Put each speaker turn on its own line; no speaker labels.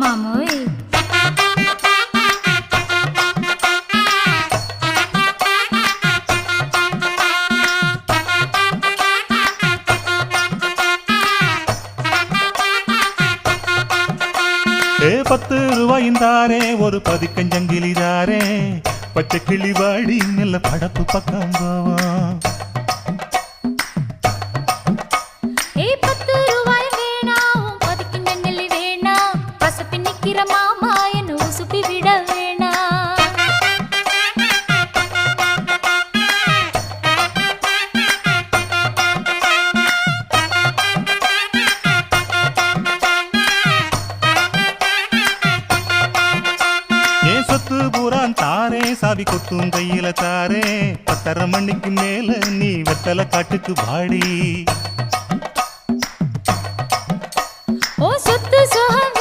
மாமோய்
ஏ பத்து ரூபாயும் தாரே ஒரு பதிக்கஞ்சங்கிலிதாரே பச்சை கிளி வாடி நல்ல படப்பு பக்கம் போவோம். தாரே சாவி கொட்டும் கையில தாரே. பத்தரை மணிக்கு மேல நீ வெத்தலை காட்டுக்கு பாடி ஓ சொத்து சுகம்.